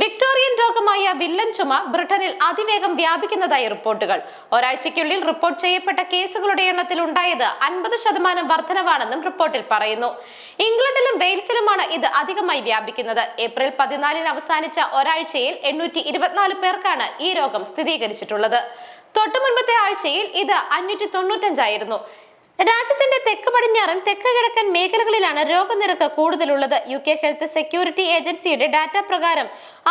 Victorian രോഗമായ villain ചുമ ബ്രിട്ടനിൽ അതിവേഗം വ്യാപിക്കുന്നതായി റിപ്പോർട്ടുകൾ. ഒരാഴ്ചയ്ക്കുള്ളിൽ റിപ്പോർട്ട് ചെയ്യപ്പെട്ട കേസുകളുടെ എണ്ണത്തിൽ ഉണ്ടായത് അൻപത് ശതമാനം വർധനവാണെന്നും റിപ്പോർട്ടിൽ പറയുന്നു. ഇംഗ്ലണ്ടിലും വെയിൽസിലുമാണ് ഇത് അധികമായി വ്യാപിക്കുന്നത്. ഏപ്രിൽ പതിനാലിന് അവസാനിച്ച ഒരാഴ്ചയിൽ എണ്ണൂറ്റി ഇരുപത്തിനാല് പേർക്കാണ് ഈ രോഗം സ്ഥിരീകരിച്ചിട്ടുള്ളത്. തൊട്ടു മുൻപത്തെ ആഴ്ചയിൽ ഇത് അഞ്ഞൂറ്റി തൊണ്ണൂറ്റഞ്ചായിരുന്നു. രാജ്യത്തിന്റെ തെക്ക് പടിഞ്ഞാറൻ തെക്ക് കിഴക്കൻ മേഖലകളിലാണ് രോഗനിരക്ക് കൂടുതലുള്ളത്. യു കെ ഹെൽത്ത് സെക്യൂരിറ്റി ഏജൻസിയുടെ ഡാറ്റ പ്രകാരം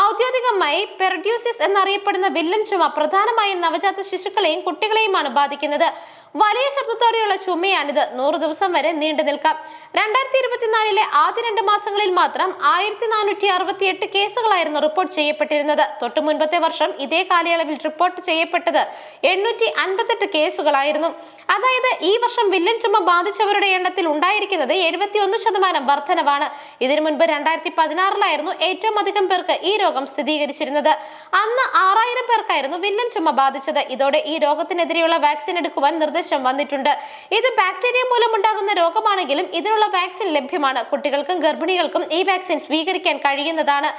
ഔദ്യോഗികമായി പെർഡ്യൂസിസ് എന്നറിയപ്പെടുന്ന വില്ലൻ ചുമ പ്രധാനമായും നവജാത ശിശുക്കളെയും കുട്ടികളെയുമാണ് ബാധിക്കുന്നത്. വലിയ ശബ്ദത്തോടെയുള്ള ചുമയാണിത്. നൂറ് ദിവസം വരെ നീണ്ടു നിൽക്കാം. രണ്ടായിരത്തി ഇരുപത്തിനാലിലെ ആദ്യ രണ്ട് മാസങ്ങളിൽ മാത്രം ആയിരത്തി നാനൂറ്റി അറുപത്തി എട്ട് കേസുകളായിരുന്നു റിപ്പോർട്ട് ചെയ്യപ്പെട്ടിരുന്നത്. തൊട്ടു മുൻപത്തെ വർഷം ഇതേ കാലയളവിൽ റിപ്പോർട്ട് ചെയ്യപ്പെട്ടത് എണ്ണൂറ്റി അൻപത്തെട്ട് കേസുകളായിരുന്നു. അതായത് ഈ വർഷം വില്ലൻ ചുമ ബാധിച്ചവരുടെ എണ്ണത്തിൽ ഉണ്ടായിരിക്കുന്നത് എഴുപത്തി ഒന്ന് ശതമാനം വർധനവാണ്. ഇതിനു മുൻപ് രണ്ടായിരത്തി പതിനാറിലായിരുന്നു ഏറ്റവും അധികം പേർക്ക് ഈ രോഗം സ്ഥിരീകരിച്ചിരുന്നത്. അന്ന് ആറായിരം പേർക്കായിരുന്നു വില്ലൻ ചുമ ബാധിച്ചത്. ഇതോടെ ഈ രോഗത്തിനെതിരെയുള്ള വാക്സിൻ എടുക്കുവാൻ നിർദ്ദേശം വന്നിട്ടുണ്ട്. ഇത് ബാക്ടീരിയ മൂലമുണ്ടാകുന്ന രോഗമാണെങ്കിലും ഇതിനുള്ള വാക്സിൻ ലഭ്യമാണ്. കുട്ടികൾക്കും ഗർഭിണികൾക്കും ഈ വാക്സിൻ സ്വീകരിക്കാൻ കഴിയുന്നതാണ്.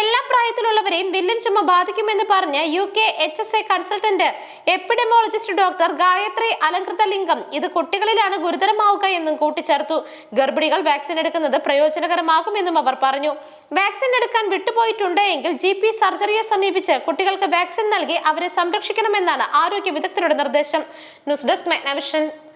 എല്ലാ പ്രായത്തിലുള്ളവരെയും വില്ലൻ ചുമ ബാധിക്കുമെന്ന് പറഞ്ഞ് U K H S A consultant epidemiologist doctor Gayatri Amirthalingam ഇത് കുട്ടികളിലാണ് ഗുരുതരമാവുക എന്നും കൂട്ടിച്ചേർത്തു. ഗർഭിണികൾ വാക്സിൻ എടുക്കുന്നത് പ്രയോജനകരമാകുമെന്നും അവർ പറഞ്ഞു. വാക്സിൻ എടുക്കാൻ വിട്ടുപോയിട്ടുണ്ട് എങ്കിൽ ജി പി സർജറിയെ സമീപിച്ച് കുട്ടികൾക്ക് വാക്സിൻ നൽകി അവരെ സംരക്ഷിക്കണമെന്നാണ് ആരോഗ്യ വിദഗ്ധരുടെ നിർദ്ദേശം. News desk മെഗ്നവിഷൻ.